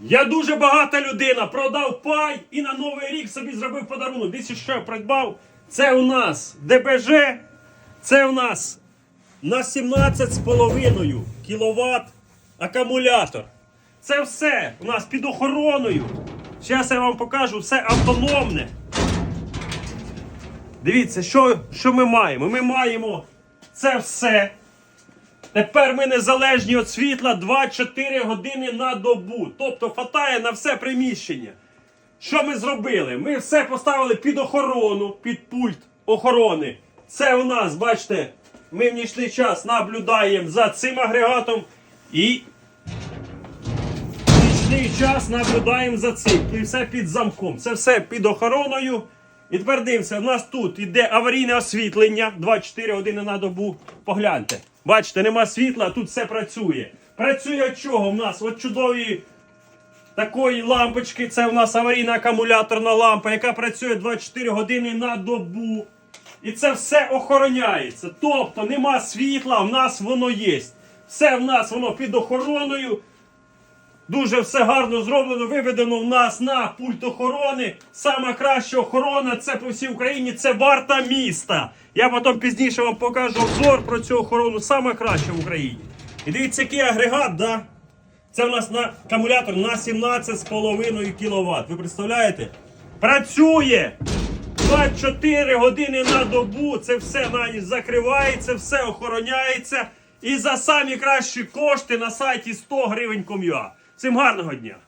Я дуже багата людина, продав пай і на Новий рік собі зробив подарунок. Десь що придбав. Це у нас ДБЖ, це у нас на 17,5 кВт акумулятор. Це все у нас під охороною. Зараз я вам покажу все автономне. Дивіться, що, що ми маємо? Ми маємо це все. Тепер ми незалежні від світла 2-4 години на добу. Тобто хватає на все приміщення. Що ми зробили? Ми все поставили під охорону, під пульт охорони. Це у нас, бачите, ми в нічний час наблюдаємо за цим агрегатом і в нічний час наблюдаємо за цим. І все під замком. Це все під охороною. І тепер дивимося, у нас тут іде аварійне освітлення 24 години на добу. Погляньте. Бачите, нема світла, тут все працює. Працює від чого? У нас от чудові такої лампочки. Це у нас аварійна акумуляторна лампа, яка працює 24 години на добу. І це все охороняється. Тобто нема світла, в нас воно є. Все в нас воно під охороною. Дуже все гарно зроблено, виведено в нас на пульт охорони. Сама краща охорона це по всій Україні, це варта міста. Я потім пізніше вам покажу обзор про цю охорону, сама краща в Україні. І дивіться, який агрегат, да? Це в нас на акумулятор на 17,5 кВт. Ви представляєте? Працює! 24 години на добу, це все на ніч закривається, все охороняється. І за самі кращі кошти на сайті 100 гривень ком'юа. Всім гарного дня!